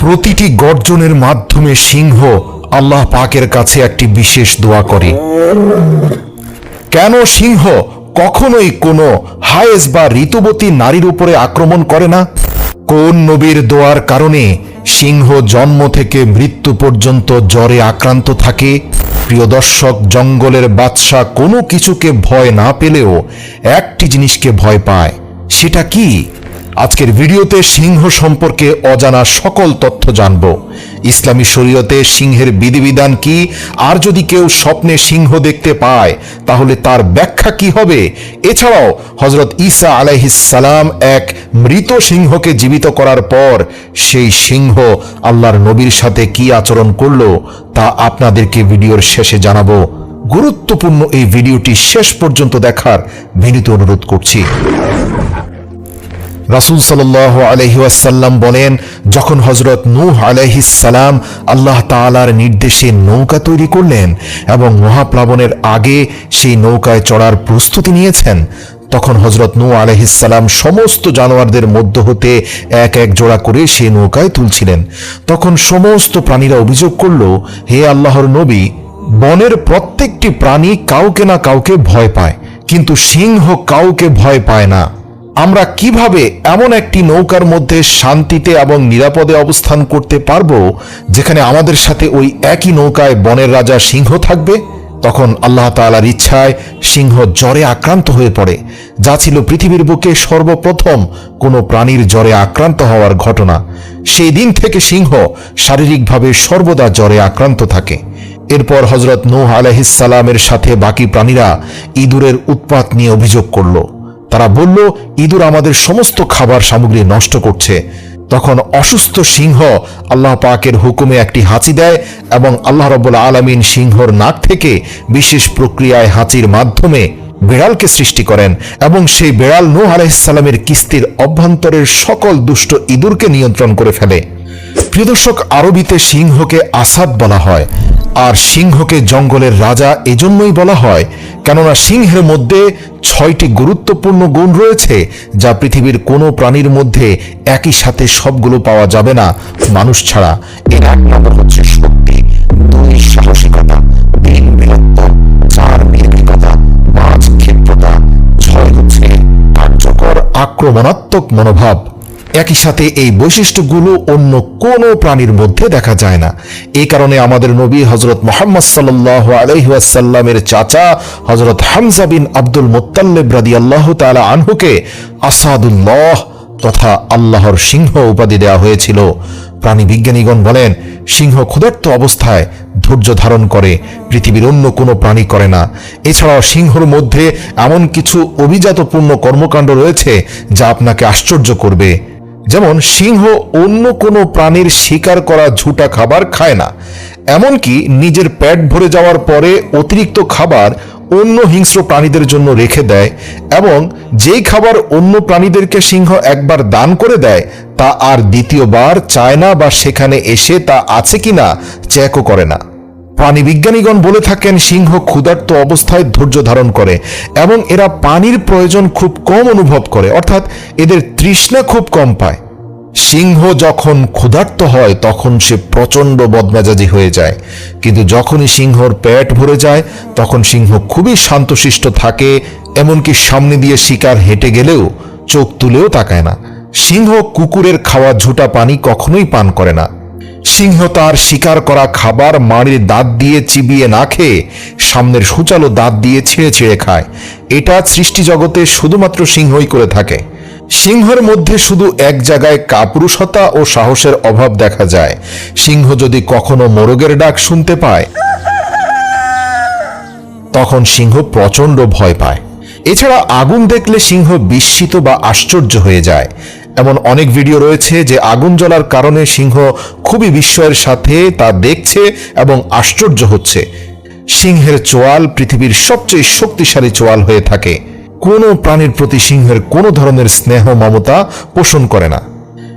প্রতিটি গর্জনের মাধ্যমে সিংহ আল্লাহ পাকের কাছে একটি বিশেষ দোয়া করে। কেন সিংহ কখনোই কোনো হায়েস বা ঋতুবতী নারীর উপরে আক্রমণ করে না? কোন নবীর দোয়ার কারণে সিংহ জন্ম থেকে মৃত্যু পর্যন্ত জ্বরে আক্রান্ত থাকে? প্রিয় দর্শক, জঙ্গলের বাদশা কোনো কিছুকে ভয় না পেলেও একটি জিনিসকে ভয় পায়, সেটা কি? আজকের ভিডিওতে সিংহ সম্পর্কে অজানা সকল তথ্য জানব। ইসলামী শরীয়তে সিংহের বিধিবিধান কি? আর যদি কেউ স্বপ্নে সিংহ দেখতে পায়, তাহলে তার ব্যাখ্যা কি হবে? এছাড়াও হজরত ঈসা আলাইহিসালাম এক মৃত সিংহকে জীবিত করার পর সেই সিংহ আল্লাহর নবীর সাথে কি আচরণ করল, তা আপনাদেরকে ভিডিওর শেষে জানাব। গুরুত্বপূর্ণ এই ভিডিওটি শেষ পর্যন্ত দেখার বিনীত অনুরোধ করছি। রাসুল সাল আলহিউসাল্লাম বলেন, যখন হজরত নূহ আলহিসাল্লাম আল্লাহ তালার নির্দেশে নৌকা তৈরি করলেন এবং মহাপ্লাবনের আগে সেই নৌকায় চড়ার প্রস্তুতি নিয়েছেন, তখন হজরত নূ আলহিসাল্লাম সমস্ত জানোয়ারদের মধ্য হতে এক এক জোড়া করে সে নৌকায় তুলছিলেন। তখন সমস্ত প্রাণীরা অভিযোগ করল, হে আল্লাহর নবী, বনের প্রত্যেকটি প্রাণী কাউকে না কাউকে ভয় পায়, কিন্তু সিংহ কাউকে ভয় পায় না। আমরা কীভাবে এমন একটি নৌকার মধ্যে শান্তিতে এবং নিরাপদে অবস্থান করতে পারব, যেখানে আমাদের সাথে ওই একই নৌকায় বনের রাজা সিংহ থাকবে? তখন আল্লাহ তালার ইচ্ছায় সিংহ জ্বরে আক্রান্ত হয়ে পড়ে, যা ছিল পৃথিবীর বুকে সর্বপ্রথম কোনো প্রাণীর জ্বরে আক্রান্ত হওয়ার ঘটনা। সেই দিন থেকে সিংহ শারীরিকভাবে সর্বদা জ্বরে আক্রান্ত থাকে। এরপর হজরত নূহ আলহিসাল্লামের সাথে বাকি প্রাণীরা ইঁদুরের উৎপাত নিয়ে অভিযোগ করল। তারা বলল, ইঁদুর আমাদের সমস্ত খাবার সামগ্রী নষ্ট করছে। তখন অসুস্থ সিংহ আল্লাহ পাকের হুকুমে একটি হাঁচি দেয় এবং আল্লাহ রব্বুল আলমিন সিংহর নাক থেকে বিশেষ প্রক্রিয়ায় হাঁচির মাধ্যমে বিড়ালকে সৃষ্টি করেন এবং সেই বিড়াল নূহ আলাইসাল্লামের কিস্তির অভ্যন্তরের সকল দুষ্ট ইঁদুরকে নিয়ন্ত্রণ করে ফেলে। প্রিয় দর্শক, আরবিতে সিংহকে আসাদ বলা হয়। আর সিংহকে জঙ্গলের রাজা এজন্যই বলা হয়, কেননা সিংহের মধ্যে ছয়টি গুরুত্বপূর্ণ গুণ রয়েছে, যা পৃথিবীর কোনো প্রাণীর মধ্যে একই সাথে সবগুলো পাওয়া যাবে না, মানুষ ছাড়া। এর এক নম্বর হচ্ছে শক্তি, দুই সাহসিকতা, তিন বীরত্ব, চার নির্ভীকতা, পাঁচ ক্ষিপ্রতা, ছয় হচ্ছে কার্যকর আক্রমণাত্মক মনোভাব। একই সাথে এই বৈশিষ্ট্যগুলো অন্য কোনো প্রাণীর মধ্যে দেখা যায় না। এই কারণে আমাদের নবী হজরত মোহাম্মদ সাল্লাহ আলহিহাসাল্লামের চাচা হজরত হামজা বিন আব্দুল মোত্তাল্লেব রাদি আল্লাহ তালা আনহুকে আসাদুল্লাহ তথা আল্লাহর সিংহ উপাধি দেওয়া হয়েছিল। প্রাণী বিজ্ঞানীগণ বলেন, সিংহ ক্ষুধার্ত অবস্থায় ধৈর্য ধারণ করে, পৃথিবীর অন্য কোনো প্রাণী করে না। এছাড়াও সিংহর মধ্যে এমন কিছু অভিজাতপূর্ণ কর্মকাণ্ড রয়েছে যা আপনাকে আশ্চর্য করবে। যেমন সিংহ অন্য কোনো প্রাণীর শিকার করা ঝুটা খাবার খায় না, এমনকি নিজের পেট ভরে যাওয়ার পরে অতিরিক্ত খাবার অন্য হিংস্র প্রাণীদের জন্য রেখে দেয় এবং যেই খাবার অন্য প্রাণীদেরকে সিংহ একবার দান করে দেয়, তা আর দ্বিতীয়বার চায় না বা সেখানে এসে তা আছে কিনা চেকও করে না। প্রাণী বিজ্ঞানীগণ বলে থাকেন, সিংহ ক্ষুধার্ত অবস্থায় ধৈর্য ধারণ করে এবং এরা পানির প্রয়োজন খুব কম অনুভব করে, অর্থাৎ এদের তৃষ্ণা খুব কম পায়। সিংহ যখন ক্ষুধার্ত হয়, তখন সে প্রচণ্ড বদমেজাজি হয়ে যায়। কিন্তু যখনই সিংহর পেট ভরে যায়, তখন সিংহ খুবই শান্তশিষ্ট থাকে, এমনকি সামনে দিয়ে শিকার হেঁটে গেলেও চোখ তুলেও তাকায় না। সিংহ কুকুরের খাওয়া ঝুটা পানি কখনোই পান করে না। সিংহ তার শিকার করা খাবার মাড়ির দাঁত দিয়ে চিবিয়ে না খেয়ে সামনের সুচালো দাঁত দিয়ে ছিঁড়ে ছিঁড়ে খায়। এটা সৃষ্টি জগতে শুধুমাত্র সিংহই করে থাকে। সিংহের মধ্যে শুধু এক জায়গায় কাপুরুষতা ও সাহসের অভাব দেখা যায়। সিংহ যদি কখনো মোরগের ডাক শুনতে পায়, তখন সিংহ প্রচণ্ড ভয় পায়। এছাড়া আগুন দেখলে সিংহ বিস্মিত বা আশ্চর্য হয়ে যায়। এমন অনেক ভিডিও রয়েছে যে আগুন জ্বলার কারণে সিংহ খুবই বিস্ময়ের সাথে তা দেখছে এবং আশ্চর্য হচ্ছে। সিংহের চোয়াল পৃথিবীর সবচেয়ে শক্তিশালী চোয়াল হয়ে থাকে। কোনো প্রাণীর প্রতি সিংহের কোনো ধরনের স্নেহ মমতা পোষণ করে না।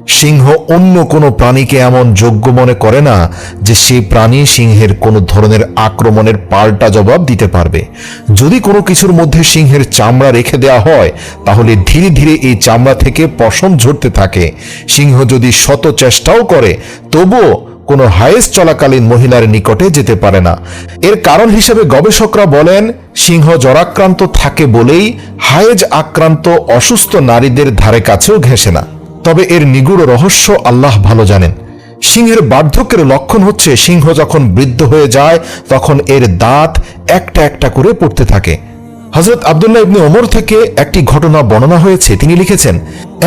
সিংহ অন্য কোনো প্রাণীকে এমন যোগ্য মনে করে না যে সেই প্রাণী সিংহের কোনো ধরনের আক্রমণের পাল্টা জবাব দিতে পারবে। যদি কোনো কিছুর মধ্যে সিংহের চামড়া রেখে দেওয়া হয়, তাহলে ধীরে ধীরে এই চামড়া থেকে পশম ঝরতে থাকে। সিংহ যদি শত চেষ্টাও করে, তবুও কোনো হায়েস চলাকালীন মহিলার নিকটে যেতে পারে না। এর কারণ হিসেবে গবেষকরা বলেন, সিংহ জরাক্রান্ত থাকে বলেই হায়েজ আক্রান্ত অসুস্থ নারীদের ধারে কাছেও ঘেঁষে না। তবে এর নিগুড় রহস্য আল্লাহ ভালো জানেন। সিংহের বার্ধক্যের লক্ষণ হচ্ছে সিংহ যখন বৃদ্ধ হয়ে যায়, তখন এর দাঁত একটা একটা করে পড়তে থাকে। হজরত আবদুল্লাহ ইবনে ওমর থেকে একটি ঘটনা বর্ণনা হয়েছে। তিনি লিখেছেন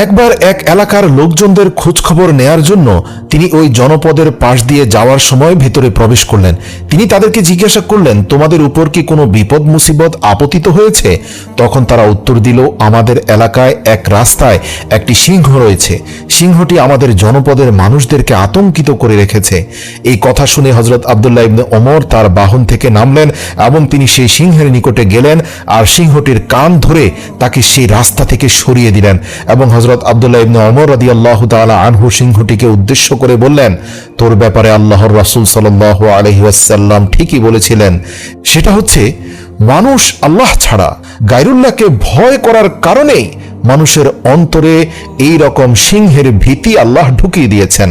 একবার এক এলাকার লোকজনদের খোঁজখবর নেয়ার জন্য তিনি ওই জনপদের পাশ দিয়ে যাওয়ার সময় ভিতরে প্রবেশ করলেন। তিনি তাদেরকে জিজ্ঞাসা করলেন, তোমাদের উপর কি কোনো বিপদ, মুসিবত আপতিত হয়েছে? তখন তারা উত্তর দিল, আমাদের এলাকায় এক রাস্তায় একটি সিংহ রয়েছে। সিংহটি আমাদের জনপদের মানুষদেরকে আতঙ্কিত করে রেখেছে। এই কথা শুনে হজরত আবদুল্লাহ ইবনে ওমর তার বাহন থেকে নামলেন এবং তিনি সেই সিংহের নিকটে গেলেন আর সিংহটির কান ধরে তাকে সেই রাস্তা থেকে সরিয়ে দিলেন এবং হজরত আবদুল্লাহ ইবনে অমর রাদি আল্লাহ তালা আনহু সিংহটিকে উদ্দেশ্য করে বললেন, তোর ব্যাপারে আল্লাহর রাসুল সাল আলহি ওয়াসাল্লাম ঠিকই বলেছিলেন। সেটা হচ্ছে, মানুষ আল্লাহ ছাড়া গাইরুল্লাহকে ভয় করার কারণেই মানুষের অন্তরে এই রকম সিংহের ভীতি আল্লাহ ঢুকিয়ে দিয়েছেন।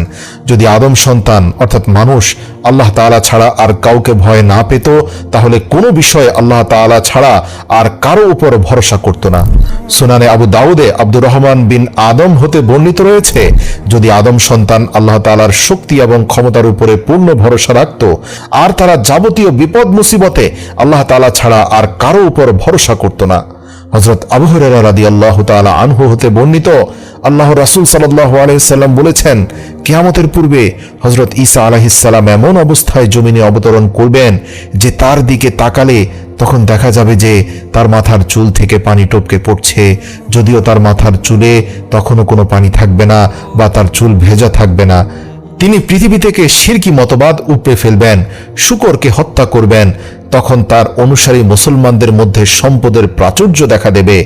যদি আদম সন্তান, অর্থাৎ মানুষ, আল্লাহ তাআলা ছাড়া আর কাউকে ভয় না পেত, তাহলে কোনো বিষয়ে আল্লাহ তাআলা ছাড়া আর কারও উপর ভরসা করত না। সুনানে আবু দাউদে আব্দুর রহমান বিন আদম হতে বর্ণিত রয়েছে, যদি আদম সন্তান আল্লাহ তাআলার শক্তি এবং ক্ষমতার উপরে পূর্ণ ভরসা রাখত, আর তারা যাবতীয় বিপদ মুসিবতে আল্লাহ তাআলা ছাড়া আর কারও উপর ভরসা করত না। হজরত আবু রাদি আল্লাহ তালা আনহু হতে বর্ণিত আল্লাহ রাসুল আলহিসাল্লাম বলেছেন, কেয়ামতের পূর্বে হজরত ঈসা আলাহিসাল্লাম এমন অবস্থায় জমিনে অবতরণ করবেন যে তার দিকে তাকালে তখন দেখা যাবে যে তার মাথার চুল থেকে পানি টপকে পড়ছে। যদিও তার মাথার চুলে তখনও কোনো পানি থাকবে না বা তার চুল ভেজা থাকবে না। তিনি পৃথিবী থেকে শিরকি মতবাদ উপড়ে ফেলবেন, শুকরকে হত্যা করবেন। তখন তার অনুসারী মুসলমানদের মধ্যে সম্পদের প্রাচুর্য দেখা দেবে,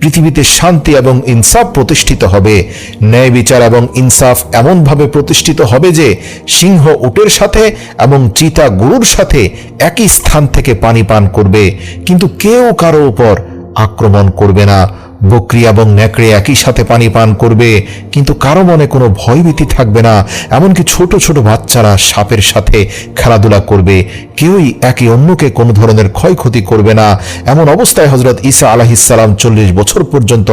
পৃথিবীতে শান্তি এবং ইনসাফ প্রতিষ্ঠিত হবে। ন্যায় বিচার এবং ইনসাফ এমনভাবে প্রতিষ্ঠিত হবে যে, সিংহ উটের সাথে এবং চিতা গরুর সাথে একই স্থান থেকে পানি পান করবে। কিন্তু কেউ কারও উপর আক্রমণ করবে না। বকরি এবং ন্যাকড়ে একই সাথে পানি পান করবে, কিন্তু কারও মনে কোনো ভয়ভীতি থাকবে না, এমনকি ছোট ছোট বাচ্চারা সাপের সাথে খেলাধুলা করবে। কেউই একে অন্যকে কোনো ধরনের ক্ষয়ক্ষতি করবে না। এমন অবস্থায় হজরত ঈসা আলাহিসাল্লাম চল্লিশ বছর পর্যন্ত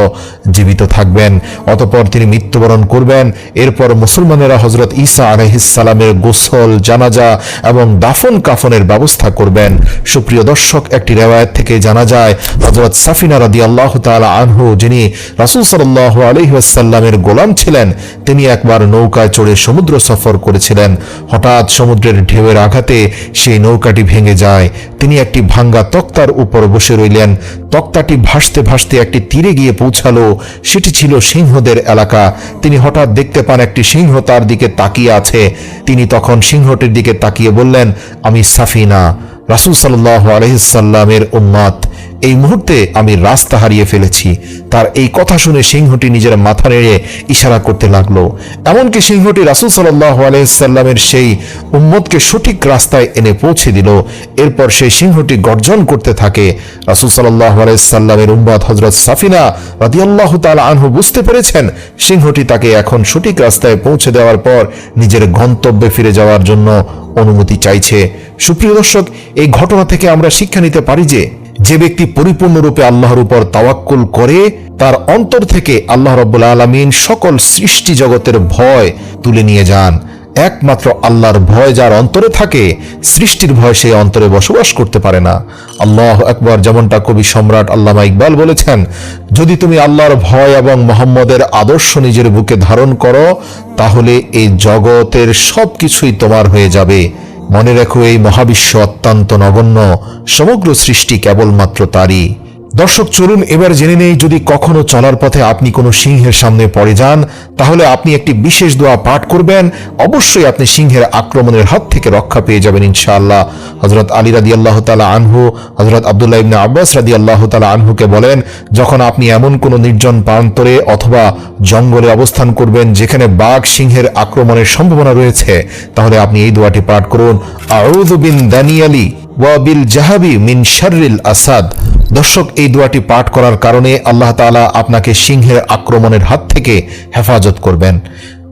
জীবিত থাকবেন। অতপর তিনি মৃত্যুবরণ করবেন। এরপর মুসলমানেরা হজরত ঈসা আলাহিসাল্লামের গোসল, জানাজা এবং দাফন কাফনের ব্যবস্থা করবেন। সুপ্রিয় দর্শক, একটি রেওয়ায়ত থেকে জানা যায় হজরত সাফিনা রাদি আল্লাহ তালা আনহু যিনি রাসুল সাল্লাহ আলহিহাসাল্লামের গোলাম ছিলেন, তিনি একবার নৌকায় চড়ে সমুদ্র সফর করেছিলেন। হঠাৎ সমুদ্রের ঢেউয়ের আঘাতে সেই নৌকাটি ভেঙে যায়। তিনি একটি ভাঙ্গা তক্তার উপর বসে রইলেন। তক্তাটি ভাসতে ভাসতে একটি তীরে গিয়ে পৌঁছালো। সেটি ছিল সিংহদের এলাকা। তিনি হঠাৎ দেখতে পান একটি সিংহ তার দিকে তাকিয়ে আছে। তিনি তখন সিংহটির দিকে তাকিয়ে বললেন, আমি সাফিনা, রাসুল সাল্লাহ আলহিসাল্লামের উম্মাত এই মুহূর্তে আমি রাস্তা হারিয়ে ফেলেছি। তার এই কথা শুনে সিংহটি নিজের মাথা নেড়ে ইশারা করতে লাগল। এমনকি সিংহটি রাসুল সাল্লাহ আলহিসাল্লামের সেই উম্মতকে সঠিক রাস্তায় এনে পৌঁছে দিল। এরপর সেই সিংহটি গর্জন করতে থাকে। রাসুল সাল্লাহ আলাইসাল্লামের উম্মত হজরত সাফিনা রাদিয়াল্লাহ তাল আনহু বুঝতে পেরেছেন, সিংহটি তাকে এখন সঠিক রাস্তায় পৌঁছে দেওয়ার পর নিজের গন্তব্যে ফিরে যাওয়ার জন্য অনুমতি চাইছে। সুপ্রিয় দর্শক, এই ঘটনা থেকে আমরা শিক্ষা নিতে পারি যে যে ব্যক্তি পরিপূর্ণরূপে আল্লাহর উপর তাওয়াক্কুল করে, তার অন্তর থেকে আল্লাহ রব্বুল আলমিন সকল সৃষ্টি জগতের ভয় তুলে নিয়ে যান। একমাত্র আল্লাহর ভয় যার অন্তরে থাকে, সৃষ্টির ভয় সেই অন্তরে বসবাস করতে পারে না। আল্লাহ একবার যেমনটা কবি সম্রাট আল্লামা ইকবাল বলেছেন, যদি তুমি আল্লাহর ভয় এবং মোহাম্মদের আদর্শ নিজের বুকে ধারণ করো, তাহলে এই জগতের সব কিছুই তোমার হয়ে যাবে। মনে রেখো এই মহাবিশ্ব অত্যন্ত নগণ্য। সমগ্র সৃষ্টি কেবলমাত্র তারই। দর্শক, চলুন এবার জেনে নেই যদি কখনো চলার পথে আপনি কোনো সিংহের সামনে পড়ে যান, তাহলে আপনি একটি বিশেষ দোয়া পাঠ করবেন। অবশ্যই আপনি সিংহের আক্রমণের হাত থেকে রক্ষা পেয়ে যাবেন ইনশাআল্লাহ। হজরত আলী রাদি আল্লাহ তালা আনহু হজরত আবদুল্লাহ ইবনে আব্বাস রাদি আল্লাহ তালা আনহুকে বলেন, যখন আপনি এমন কোনো নির্জন প্রান্তরে অথবা জঙ্গলে অবস্থান করবেন যেখানে বাঘ সিংহের আক্রমণের সম্ভাবনা রয়েছে, তাহলে আপনি এই দোয়াটি পাঠ করুন। আউযু বিন দানিয়ালি ওয়াবিল জাহাবি মিন শারিল আসাদ। দর্শক, এই দোয়াটি পাঠ করার কারণে আল্লাহ তালা আপনাকে সিংহের আক্রমণের হাত থেকে হেফাজত করবেন।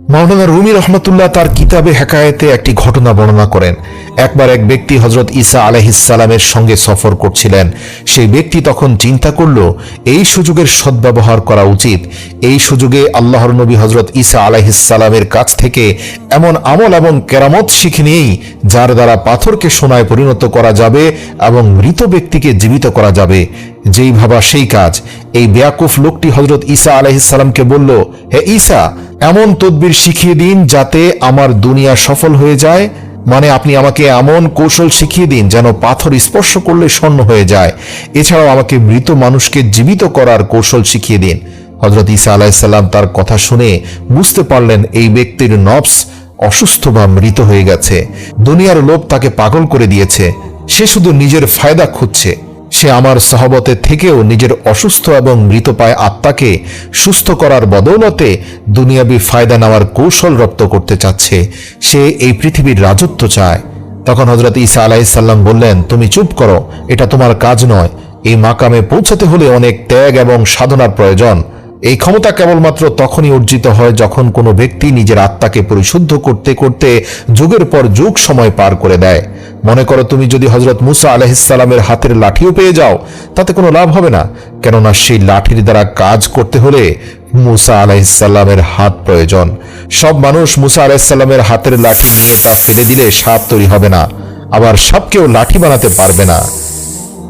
মাওলানা রুমি রহমতুল্লাহ তার কিতাবে হেকায়েতে একটি ঘটনা বর্ণনা করেন। একবার এক ব্যক্তি হজরত ঈসা আলাইহিসালামের সঙ্গে সফর করছিলেন। সেই ব্যক্তি তখন চিন্তা করল, এই সুযোগের সদ্ব্যবহার করা উচিত। এই সুযোগে আল্লাহর নবী হজরত ঈসা আলাইহিসালামের কাছ থেকে এমন আমল এবং কেরামত শিখে নিয়েই যার দ্বারা পাথরকে সোনায় পরিণত করা যাবে এবং মৃত ব্যক্তিকে জীবিত করা যাবে। যেই ভাবা সেই কাজ। এই বেয়াকুফ লোকটি হজরত ঈসা আলাইহিসাল্লামকে বলল, হে ঈসা এমন তদবির শিখিয়ে দিন যাতে আমার দুনিয়া সফল হয়ে যায়। মানে আপনি আমাকে এমন কৌশল শিখিয়ে দিন যেন পাথর স্পর্শ করলে স্বর্ণ হয়ে যায়। এছাড়াও আমাকে মৃত মানুষকে জীবিত করার কৌশল শিখিয়ে দিন। হজরত ঈসা আলাইসাল্লাম তার কথা শুনে বুঝতে পারলেন এই ব্যক্তির নবস অসুস্থ বা মৃত হয়ে গেছে। দুনিয়ার লোভ তাকে পাগল করে দিয়েছে। সে শুধু নিজের ফায়দা খুঁজছে। সে আমার সহবতের থেকেও নিজের অসুস্থ এবং মৃতপায় আত্মাকে সুস্থ করার বদৌলতে দুনিয়াবি ফায়দা নেওয়ার কৌশল রপ্ত করতে চাচ্ছে। সে এই পৃথিবীর রাজত্ব চায়। তখন হজরত ঈসা আলাইসাল্লাম বললেন, তুমি চুপ করো, এটা তোমার কাজ নয়। এই মাকামে পৌঁছাতে হলে অনেক ত্যাগ এবং সাধনার প্রয়োজন। এই ক্ষমতা কেবলমাত্র তখনই অর্জিত হয় যখন কোনো ব্যক্তি নিজের আত্মাকে পরিশুদ্ধ করতে করতে যুগের পর যুগ সময় পার করে দেয়। মনে করো তুমি যদি হজরত মুসা আলহিসালামের হাতের লাঠিও পেয়ে যাও, তাতে কোনো লাভ হবে না। কেননা সেই লাঠির দ্বারা কাজ করতে হলে মুসা আলাইসাল্লামের হাত প্রয়োজন। সব মানুষ মুসা আলাইসাল্লামের হাতের লাঠি নিয়ে তা ফেলে দিলে সাপ তৈরি হবে না। আবার সাপকেও লাঠি বানাতে পারবে না।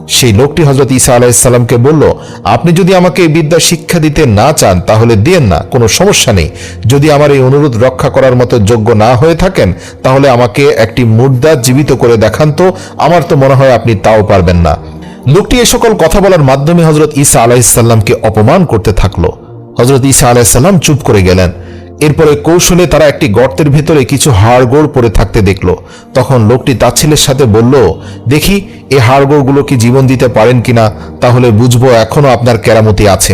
সেই লোকটি হজরত ঈসা আলাইসাল্লামকে বলল, আপনি যদি আমাকে বিদ্যা শিক্ষা দিতে না চান, তাহলে দিয়েন না, কোনো সমস্যা নেই। যদি আমার এই অনুরোধ রক্ষা করার মতো যোগ্য না হয়ে থাকেন, তাহলে আমাকে একটি মুর্দা জীবিত করে দেখান তো, আমার তো মনে হয় আপনি তাও পারবেন না। লোকটি এ সকল কথা বলার মাধ্যমে হজরত ঈসা আলাইসাল্লামকে অপমান করতে থাকল। হজরত ঈসা আলাইসাল্লাম চুপ করে গেলেন। এরপরে কৌশলে তারা একটি গর্তের ভেতরে কিছু হাড়গোড় পড়ে থাকতে দেখল। তখন লোকটি তাচ্ছিলের সাথে বলল, দেখি, এ হাড়গোড়গুলো কি জীবন দিতে পারেন কিনা? তাহলে বুঝব এখনও আপনার কেরামতি আছে।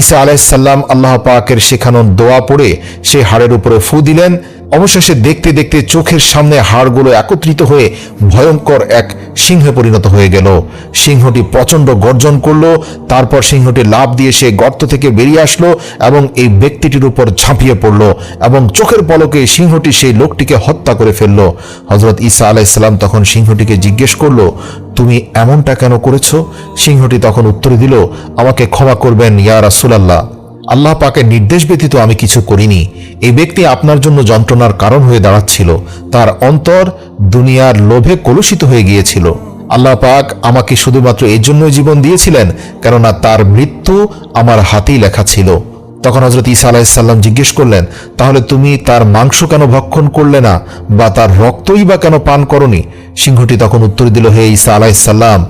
ঈসা আলাইসাল্লাম আল্লাহ পাকের শেখানোর দোয়া পড়ে সে হাড়ের উপরে ফু দিলেন। অবশেষে দেখতে দেখতে চোখের সামনে হাড়গুলো একত্রিত হয়ে ভয়ঙ্কর এক সিংহে পরিণত হয়ে গেল। সিংহটি প্রচণ্ড গর্জন করল, তারপর সিংহটি লাভ দিয়ে সে গর্ত থেকে বেরিয়ে আসলো এবং এই ব্যক্তিটির উপর ঝাঁপিয়ে পড়ল এবং চোখের পলকে সিংহটি সেই লোকটিকে হত্যা করে ফেলল। হজরত ঈসা আলাইসাল্লাম তখন সিংহটিকে জিজ্ঞেস করল, তুমি এমনটা কেন করেছ? সিংহটি তখন উত্তর দিল, আমাকে ক্ষমা করবেন ইয়া রাসুলাল্লাহ। আল্লাহ পাকের নির্দেশ ব্যতীত আমি কিছু করিনি। এই ব্যক্তি আপনার জন্য যন্ত্রণার কারণ হয়ে দাঁড়াচ্ছিল। তার অন্তর দুনিয়ার লোভে কলুষিত হয়ে গিয়েছিল। আল্লাহ পাক আমাকে শুধুমাত্র এর জন্যই জীবন দিয়েছিলেন, কেননা তার মৃত্যু আমার হাতেই লেখা ছিল। তখন হজরত ঈসা আলাইসাল্লাম জিজ্ঞেস করলেন, তাহলে তুমি তার মাংস কেন ভক্ষণ করলে না বা তার রক্তই বা কেন পান করনি? সিংহটি তখন উত্তর দিল, হে ঈসা আলাইসাল্লাম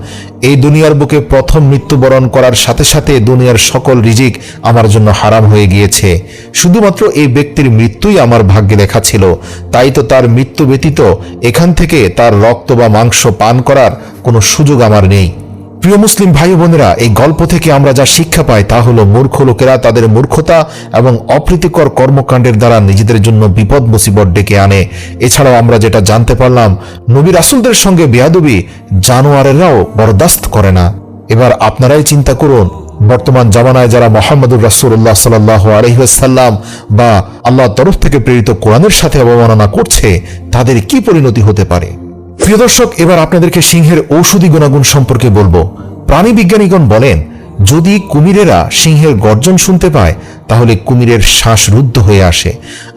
এই দুনিয়ার বুকে প্রথম মৃত্যুবরণ করার সাথে সাথে দুনিয়ার সকল রিজিক আমার জন্য হারাম হয়ে গিয়েছে। শুধুমাত্র এই ব্যক্তির মৃত্যুই আমার ভাগ্যে লেখা ছিল। তাই তো তার মৃত্যু ব্যতীত এখান থেকে তার রক্ত বা মাংস পান করার কোনো সুযোগ আমার নেই। প্রিয় মুসলিম ভাই বোনেরা, এই গল্প থেকে আমরা যা শিক্ষা পাই তা হলো মূর্খ লোকেরা তাদের মূর্খতা এবং অপ্রীতিকর কর্মকাণ্ডের দ্বারা নিজেদের জন্য বিপদ মুসিবত ডেকে আনে। এছাড়াও আমরা যেটা জানতে পারলাম, নবী রাসুলদের সঙ্গে বেয়াদবি জানোয়ারেরাও বরদাস্ত করে না। এবার আপনারাই চিন্তা করুন, বর্তমান জামানায় যারা মোহাম্মদুর রাসুল্লাহ সাল্লাহ আলহিহাসাল্লাম বা আল্লাহর তরফ থেকে প্রেরিত কোরআনের সাথে অবমাননা করছে, তাদের কি পরিণতি হতে পারে? প্রিয় দর্শক, এবার আপনাদেরকে সিংহের ঔষধি গুণাগুণ সম্পর্কে বলব। প্রাণী বিজ্ঞানীগণ বলেন, যদি কুমিরেরা সিংহের গর্জন শুনতে পায়, তাহলে কুমিরের শ্বাস রুদ্ধ হয়ে আসে।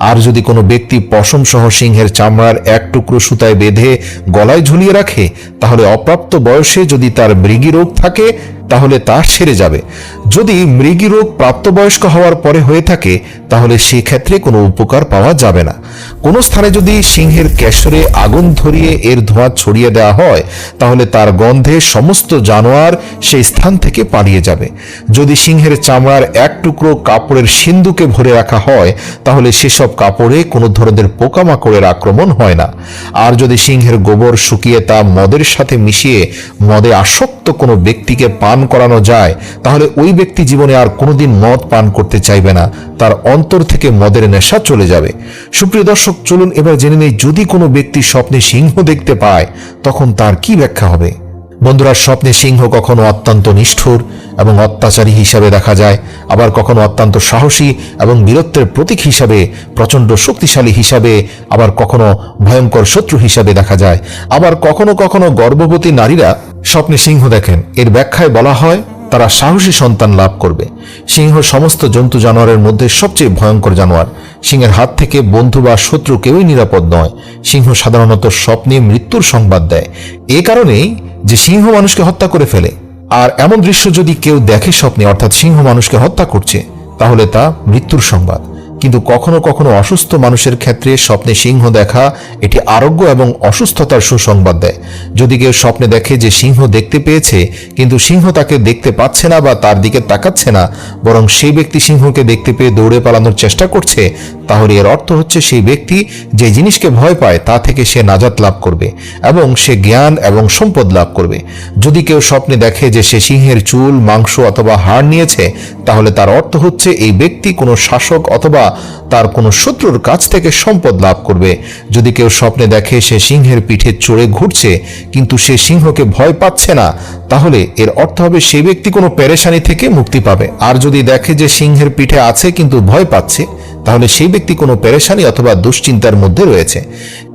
আর যদি কোনো ব্যক্তি পশম সহ সিংহের চামড়ার এক টুকরো সুতায় বেঁধে গলায় ঝুলিয়ে রাখে, তাহলে অপ্রাপ্ত বয়সে যদি তার মৃগী রোগ থাকে তাহলে তা সেরে যাবে। যদি মৃগী রোগ প্রাপ্তবয়স্ক হওয়ার পরে হয়ে থাকে, তাহলে সেক্ষেত্রে কোনো উপকার পাওয়া যাবে না। কোনো স্থানে যদি সিংহের কেশরে আগুন ধরিয়ে এর ধোঁয়া ছড়িয়ে দেওয়া হয়, তাহলে তার গন্ধে সমস্ত জানোয়ার সেই স্থান থেকে পালিয়ে যাবে। যদি সিংহের চামড়ার এক টুকরো কাপড়ের সিন্ধুকে ভরে রাখা হয়, তাহলে সেসব কাপড়ে কোনো ধরনের পোকামাকড়ের আক্রমণ হয় না। আর যদি সিংহের গোবর শুকিয়ে তা মদের সাথে মিশিয়ে মদে আসক্ত কোনো ব্যক্তিকে পান করানো যায়, তাহলে ওই ব্যক্তি জীবনে আর কোনোদিন মদ পান করতে চাইবে না। তার অন্তর থেকে মদের নেশা চলে যাবে। সুপ্রিয় দর্শক, চলুন এবার জেনে নেই, যদি কোনো ব্যক্তি স্বপ্নে সিংহ দেখতে পায়, তখন তার কি ব্যাখ্যা হবে? বন্ধুরা, স্বপ্নে সিংহ কখনো অত্যন্ত নিষ্ঠুর এবং অত্যাচারী হিসাবে দেখা যায়, আবার কখনো অত্যন্ত সাহসী এবং বীরত্বের প্রতীক হিসাবে, প্রচণ্ড শক্তিশালী হিসাবে, আবার কখনো ভয়ঙ্কর শত্রু হিসাবে দেখা যায়। আবার কখনো কখনো গর্ভবতী নারীরা স্বপ্নে সিংহ দেখেন। এর ব্যাখ্যায় বলা হয়, তারা সাহসী সন্তান লাভ করবে। সিংহ সমস্ত জন্তু জানোয়ারের মধ্যে সবচেয়ে ভয়ঙ্কর জানোয়ার। সিংহের হাত থেকে বন্ধু বা শত্রু কেউই নিরাপদ নয়। সিংহ সাধারণত স্বপ্নে মৃত্যুর সংবাদ দেয়। এ কারণেই যে সিংহ মানুষকে হত্যা করে ফেলে। আর এমন দৃশ্য যদি কেউ দেখে স্বপ্নে, অর্থাৎ সিংহ মানুষকে হত্যা করছে, তাহলে তা মৃত্যুর সংবাদ। কিন্তু কখনো কখনো অসুস্থ মানুষের ক্ষেত্রে স্বপ্নে সিংহ দেখা, এটি আরোগ্য এবং অসুস্থতার সুসংবাদ দেয়। যদি কেউ স্বপ্নে দেখে যে সিংহ দেখতে পেয়েছে, কিন্তু সিংহ তাকে দেখতে পাচ্ছে না বা তার দিকে তাকাচ্ছে না, বরং সেই ব্যক্তি সিংহকে দেখতে পেয়ে দৌড়ে পালানোর চেষ্টা করছে তাহলে এর অর্থ হচ্ছে সেই ব্যক্তি যে জিনিসকে ভয় পায়, তা থেকে সে নাজাত লাভ করবে এবং সে জ্ঞান এবং সম্পদ লাভ করবে। যদি কেউ স্বপ্নে দেখে যে সে সিংহের চুল, মাংস অথবা হাড় নিয়েছে, তাহলে তার অর্থ হচ্ছে এই ব্যক্তি কোনো শাসক অথবা তার কোনো শত্রুর কাছ থেকে সম্পদ লাভ করবে। যদি কেউ স্বপ্নে দেখে সে সিংহের পিঠে চড়ে ঘুরছে, কিন্তু সে সিংহকে ভয় পাচ্ছে না, তাহলে এর অর্থ হবে সেই ব্যক্তি কোনো পেরেশানি থেকে মুক্তি পাবে। আর যদি দেখে যে সিংহের পিঠে আছে, কিন্তু ভয় পাচ্ছে তাহলে সেই ব্যক্তি কোনো পেরেশানি অথবা দুশ্চিন্তার মধ্যে রয়েছে।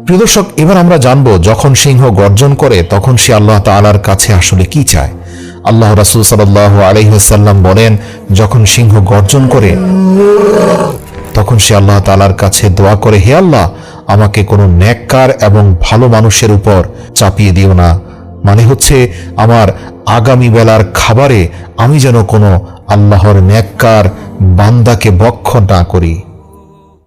প্রিয় দর্শক এবার আমরা জানব যখন সিংহ গর্জন করে, তখন সে আল্লাহ তাআলার কাছে আসলে কি চায়। আল্লাহ রাসুল সাল্লাহ আলহিহাল্লাম বলেন, যখন সিংহ গর্জন করে, তখন সে আল্লাহ তালার কাছে দোয়া করে, হে আল্লাহ, আমাকে কোনো ন্যাক্কার এবং ভালো মানুষের উপর চাপিয়ে দিও না। মানে হচ্ছে, আমার আগামী বেলার খাবারে আমি যেন কোনো আল্লাহর ন্যাক্কার বান্দাকে বক্ষ না করি।